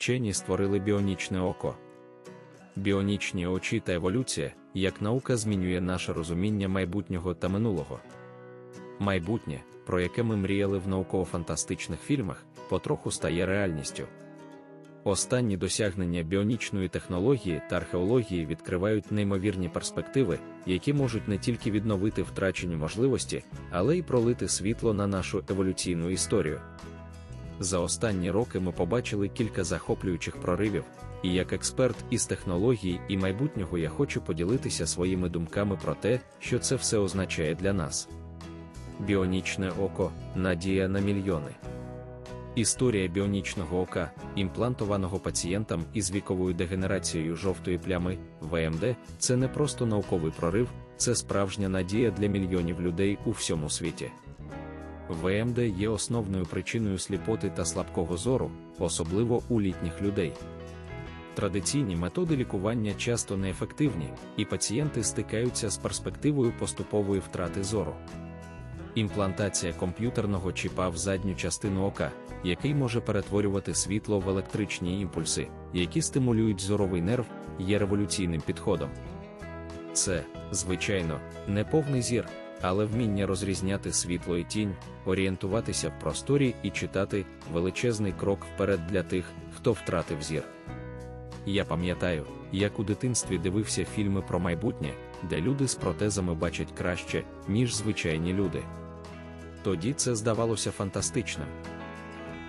вчені створили біонічне око. Біонічні очі та еволюція, як наука змінює наше розуміння майбутнього та минулого. Майбутнє, про яке ми мріяли в науково-фантастичних фільмах, потроху стає реальністю. Останні досягнення біонічної технології та археології відкривають неймовірні перспективи, які можуть не тільки відновити втрачені можливості, але й пролити світло на нашу еволюційну історію. За останні роки ми побачили кілька захоплюючих проривів, і як експерт із технологій і майбутнього я хочу поділитися своїми думками про те, що це все означає для нас. Біонічне око надія на мільйони. Історія біонічного ока, імплантованого пацієнтам із віковою дегенерацією жовтої плями ВМД, це не просто науковий прорив, це справжня надія для мільйонів людей у всьому світі. ВМД є основною причиною сліпоти та слабкого зору, особливо у літніх людей. Традиційні методи лікування часто неефективні, і пацієнти стикаються з перспективою поступової втрати зору. Імплантація комп'ютерного чіпа в задню частину ока, який може перетворювати світло в електричні імпульси, які стимулюють зоровий нерв, є революційним підходом. Це, звичайно, не повний зір, але вміння розрізняти світло і тінь, орієнтуватися в просторі і читати величезний крок вперед для тих, хто втратив зір. Я пам'ятаю, як у дитинстві дивився фільми про майбутнє, де люди з протезами бачать краще, ніж звичайні люди. Тоді це здавалося фантастичним.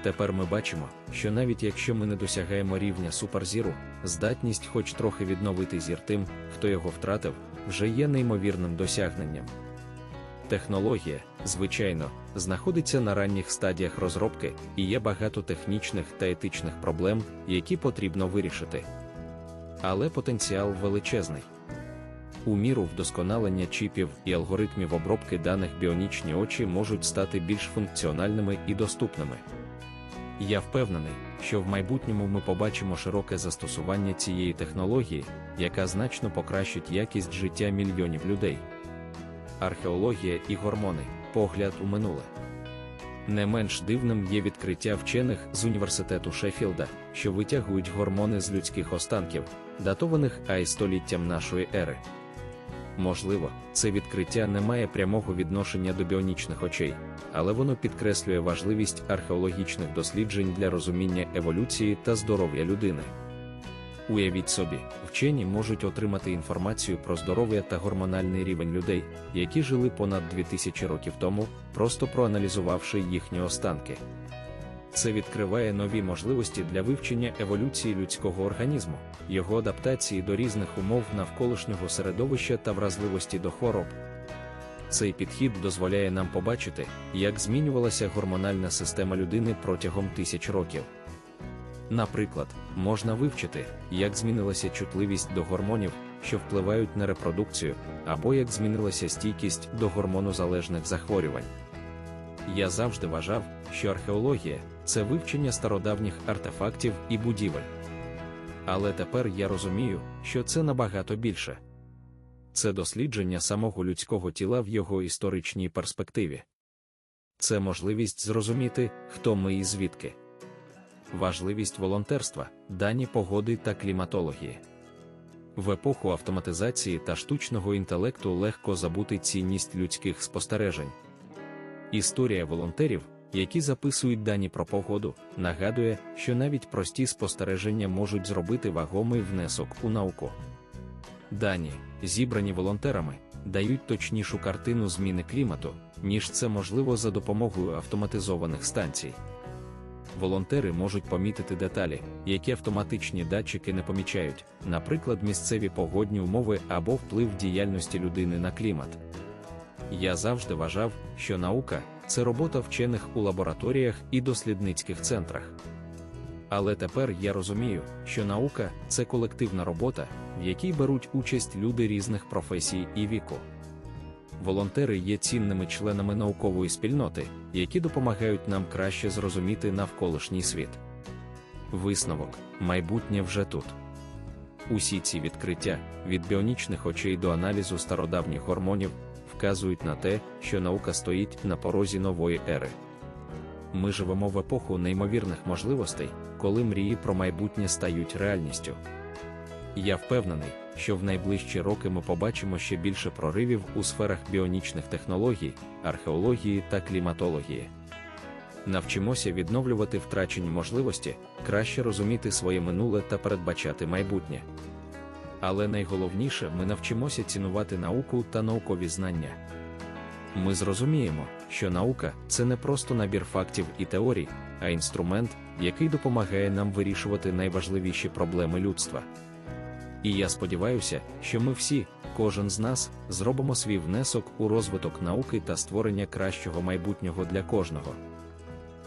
Тепер ми бачимо, що навіть якщо ми не досягаємо рівня суперзіру, здатність хоч трохи відновити зір тим, хто його втратив, вже є неймовірним досягненням. Технологія, звичайно, знаходиться на ранніх стадіях розробки і є багато технічних та етичних проблем, які потрібно вирішити. Але потенціал величезний. У міру вдосконалення чіпів і алгоритмів обробки даних біонічні очі можуть стати більш функціональними і доступними. Я впевнений, що в майбутньому ми побачимо широке застосування цієї технології, яка значно покращить якість життя мільйонів людей. Археологія і гормони погляд у минуле. Не менш дивним є відкриття вчених з університету Шеффілда, що витягують гормони з людських останків, датованих ай століттям нашої ери. Можливо, це відкриття не має прямого відношення до біонічних очей, але воно підкреслює важливість археологічних досліджень для розуміння еволюції та здоров'я людини. Уявіть собі, вчені можуть отримати інформацію про здоров'я та гормональний рівень людей, які жили понад 2000 років тому, просто проаналізувавши їхні останки. Це відкриває нові можливості для вивчення еволюції людського організму, його адаптації до різних умов навколишнього середовища та вразливості до хвороб. Цей підхід дозволяє нам побачити, як змінювалася гормональна система людини протягом тисяч років. Наприклад, можна вивчити, як змінилася чутливість до гормонів, що впливають на репродукцію, або як змінилася стійкість до гормонозалежних захворювань. Я завжди вважав, що археологія це вивчення стародавніх артефактів і будівель. Але тепер я розумію, що це набагато більше. Це дослідження самого людського тіла в його історичній перспективі. Це можливість зрозуміти, хто ми і звідки. Важливість волонтерства, дані погоди та кліматології. В епоху автоматизації та штучного інтелекту легко забути цінність людських спостережень. Історія волонтерів, які записують дані про погоду, нагадує, що навіть прості спостереження можуть зробити вагомий внесок у науку. Дані, зібрані волонтерами, дають точнішу картину зміни клімату, ніж це можливо за допомогою автоматизованих станцій. Волонтери можуть помітити деталі, які автоматичні датчики не помічають, наприклад, місцеві погодні умови або вплив діяльності людини на клімат. Я завжди вважав, що наука це робота вчених у лабораторіях і дослідницьких центрах. Але тепер я розумію, що наука це колективна робота, в якій беруть участь люди різних професій і віку. Волонтери є цінними членами наукової спільноти, які допомагають нам краще зрозуміти навколишній світ. Висновок майбутнє вже тут. Усі ці відкриття від біонічних очей до аналізу стародавніх гормонів вказують на те, що наука стоїть на порозі нової ери. Ми живемо в епоху неймовірних можливостей, коли мрії про майбутнє стають реальністю. Я впевнений, що в найближчі роки ми побачимо ще більше проривів у сферах біонічних технологій, археології та кліматології. Навчимося відновлювати втрачені можливості, краще розуміти своє минуле та передбачати майбутнє. Але найголовніше, ми навчимося цінувати науку та наукові знання. Ми зрозуміємо, що наука це не просто набір фактів і теорій, а інструмент, який допомагає нам вирішувати найважливіші проблеми людства. І я сподіваюся, що ми всі, кожен з нас, зробимо свій внесок у розвиток науки та створення кращого майбутнього для кожного.